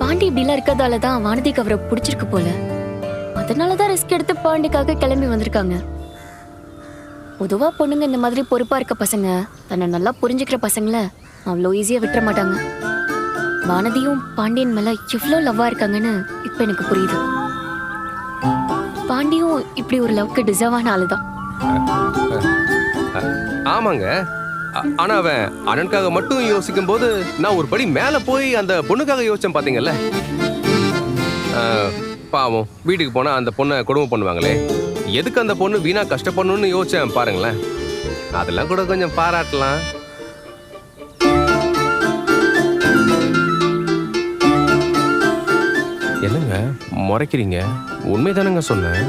பாண்டி இப்படிலாம் இருக்கிறதால தான் வானதிக்கு அவரை பிடிச்சிருக்கு போல. அதனால தான் ரிஸ்க் எடுத்து பாண்டிக்காக கிளம்பி வந்திருக்காங்க. பொதுவா பொண்ணுங்க இந்த மாதிரி பொறுப்பா இருக்க பசங்க தன்னை நல்லா புரிஞ்சுக்கிற பசங்களை அவ்வளோ ஈஸியா விட்டுற மாட்டாங்க. வானதியும் பாண்டியன் மேல எவ்வளோ லவ்வா இருக்காங்கன்னு இப்போ எனக்கு புரியுது. பாண்டியும் இப்படி ஒரு லவ்க்கு டிசர்வான ஆளு தான் ஆமாங்க. ஆனா அவன் அண்ணனுக்காக மட்டும் யோசிக்கும் போது நான் ஒரு படி மேல போய் அந்த பொண்ணுக்காக யோசிச்சேன் பாத்தீங்கல்ல? பாவம். வீட்டுக்கு போனா அந்த பொண்ணை கொடுமை பண்ணுவாங்களே. எதுக்கு அந்த பொண்ணு வீணா கஷ்டப்படணும்னு யோசிச்சேன் பாருங்களேன். அதெல்லாம் கூட கொஞ்சம் பாராட்டலாம். என்னங்க முறைக்கிறீங்க? உண்மைதானங்க சொன்னேன்.